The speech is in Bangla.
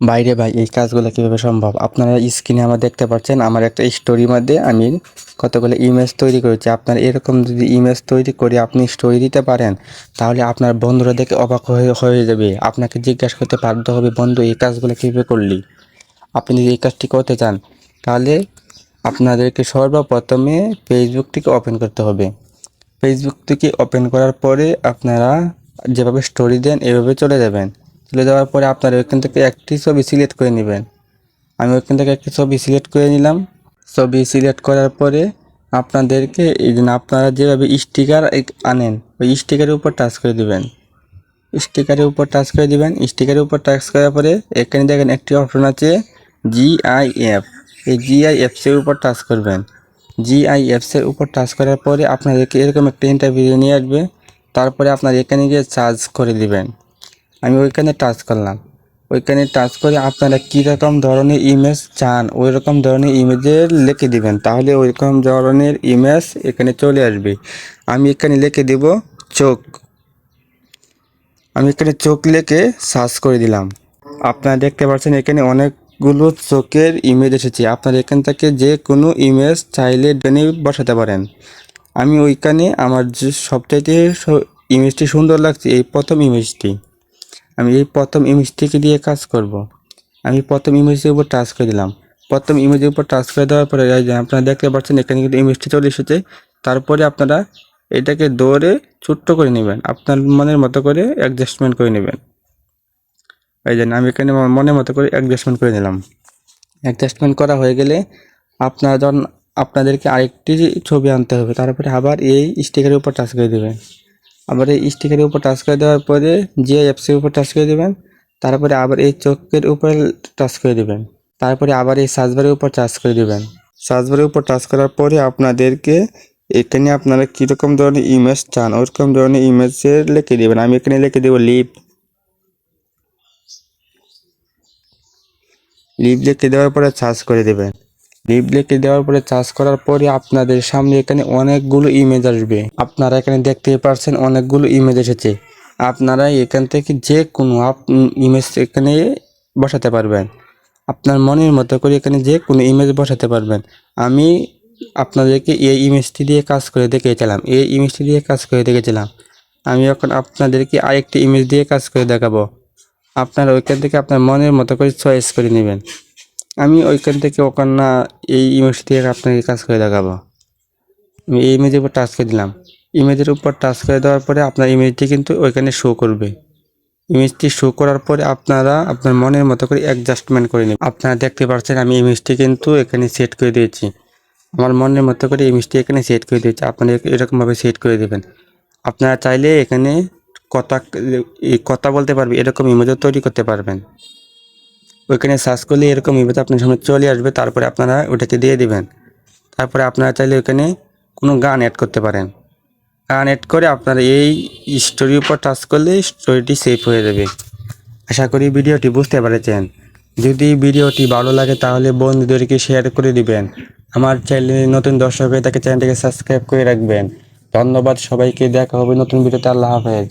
বাইরে ভাই, এই কাজগুলো কীভাবে সম্ভব? আপনারা স্ক্রিনে আমার দেখতে পাচ্ছেন, আমার একটা স্টোরির মধ্যে আমি কতগুলো ইমেজ তৈরি করেছি। আপনার এরকম যদি ইমেজ তৈরি করে আপনি স্টোরি দিতে পারেন, তাহলে আপনার বন্ধুরা দেখে অবাক হয়ে হয়ে যাবে। আপনাকে জিজ্ঞাসা করতে বাধ্য হবে, বন্ধু, এই কাজগুলো কীভাবে করলি? আপনি যদি এই কাজটি করতে চান, তাহলে আপনাদেরকে সর্বপ্রথমে ফেসবুকটিকে ওপেন করতে হবে। ফেসবুকটিকে ওপেন করার পরে আপনারা যেভাবে স্টোরি দেন, এভাবে চলে যাবেন। চলে যাওয়ার পরে আপনারা ওইখান থেকে একটি ছবি সিলেক্ট করে নেবেন। আমি ওইখান থেকে একটি ছবি সিলেক্ট করে নিলাম। ছবি সিলেক্ট করার পরে আপনাদেরকে আপনারা যেভাবে স্টিকার আনেন, ওই স্টিকারের উপর টাচ করে দেবেন। স্টিকারের উপর টাচ করে দিবেন। স্টিকারের উপর টাচ করার পরে এখানে দেখেন একটি অপশন আছে জিআইএফ এই জিআইএফসের উপর টাচ করবেন। জিআইএফসের উপর টাচ করার পরে আপনাদেরকে এরকম একটা ইন্টারভিউ নিয়ে আসবে। তারপরে আপনার এখানে গিয়ে চার্জ করে দিবেন। আমি ওইখানে টাচ করলাম। ওইখানে টাচ করে আপনারা কীরকম ধরনের ইমেজ চান ওই রকম ধরনের ইমেজের লিখে দিবেন, তাহলে ওই রকম ধরনের ইমেজ এখানে চলে আসবে। আমি এখানে লিখে দেব চোখ। আমি এখানে চোখ লিখে সার্চ করে দিলাম। আপনারা দেখতে পাচ্ছেন এখানে অনেকগুলো চোখের ইমেজ এসেছে। আপনারা এখান থেকে যে কোনো ইমেজ চাইলে ডেনে বসাতে পারেন। আমি ওইখানে আমার সবচাইতে ইমেজটি সুন্দর লাগছে, এই প্রথম ইমেজটি আমি এই প্রথম ইমেজটিকে দিয়ে কাজ করব। আমি প্রথম ইমেজের উপর টাচ করে দিলাম। প্রথম ইমেজের উপর টাচ করে দেওয়ার পরে আপনারা দেখতে পাচ্ছেন, এখানে কিন্তু ইমেজটি চলে এসেছে। তারপরে আপনারা এটাকে দৌড়ে ছোট্ট করে নেবেন। আপনার মনের মতো করে অ্যাডজাস্টমেন্ট করে নেবেন। এই জন্য আমি এখানে মনের মতো করে অ্যাডজাস্টমেন্ট করে নিলাম। অ্যাডজাস্টমেন্ট করা হয়ে গেলে আপনারা যখন, আপনাদেরকে আরেকটি ছবি আনতে হবে, তারপরে আবার এই স্টিকারের উপর টাচ করে দেবেন। আবার এই স্টিকারের উপর টাচ করে দেওয়ার পরে যে অ্যাপসের উপর টাচ করে দেবেন, তারপরে আবার এই চোখের উপর টাচ করে দেবেন। তারপরে আবার এই সার্চবারের উপর টাচ করে দেবেন। সার্চবারের উপর টাচ করার পরে আপনাদেরকে এখানে আপনারা কীরকম ধরনের ইমেজ চান, ওরকম ধরনের ইমেজের লিখে দেবেন। আমি এখানে লিখে দেবো লিপ লিপ লিখে দেওয়ার পরে চার্জ করে দেবেন। লিখে দেওয়ার পরে চার্জ করার পরে আপনাদের সামনে এখানে অনেকগুলো ইমেজ আসবে। আপনারা এখানে দেখতে পারছেন অনেকগুলো ইমেজ এসেছে। আপনারা এখান থেকে যে কোনো ইমেজ এখানে বসাতে পারবেন। আপনার মনের মতো করে এখানে যে কোনো ইমেজ বসাতে পারবেন। আমি আপনাদেরকে এই ইমেজটি দিয়ে কাজ করে দেখেছিলাম এই ইমেজটি দিয়ে কাজ করে দেখেছিলাম আমি এখন আপনাদেরকে আরেকটি ইমেজ দিয়ে কাজ করে দেখাবো। আপনারা ওইখান থেকে আপনার মনের মতো করে চয়েস করে নেবেন। আমি ওইখান থেকে ওখান এই ইমেজ থেকে আপনাকে কাজ করে দেখাবো। আমি এই ইমেজের উপর টাচ করে দিলাম। ইমেজের উপর টাচ করে দেওয়ার পরে আপনার ইমেজটি কিন্তু ওইখানে শো করবে। ইমেজটি শো করার পরে আপনারা আপনার মনের মতো করে অ্যাডজাস্টমেন্ট করে নেবেন। আপনারা দেখতে পাচ্ছেন আমি ইমেজটি কিন্তু এখানে সেট করে দিয়েছি। আমার মনের মতো করে ইমেজটি এখানে সেট করে দিয়েছি। আপনারা এরকমভাবে সেট করে দেবেন। আপনারা চাইলে এখানে কথা কথা বলতে পারবে, এরকম ইমেজও তৈরি করতে পারবেন। ওইখানে সার্চ করলে এরকম ইমেজ আপনার সামনে চলে আসবে, তারপরে আপনারা ওটাকে দিয়ে দিবেন। তারপরে আপনারা চাইলে ওইখানে কোনো গান অ্যাড করতে পারেন। গান অ্যাড করে আপনারা এই স্টোরির উপর টাচ করলে স্টোরিটি সেভ হয়ে যাবে। আশা করি ভিডিওটি বুঝতে পেরেছেন। যদি ভিডিওটি ভালো লাগে তাহলে বন্ধুদেরকে শেয়ার করে দিবেন। আমার চ্যানেলে নতুন দর্শক হয়ে তাকে চ্যানেলটিকে সাবস্ক্রাইব করে রাখবেন। ধন্যবাদ সবাইকে, দেখা হবে নতুন ভিডিওতে, আল্লাহ হাফেজ।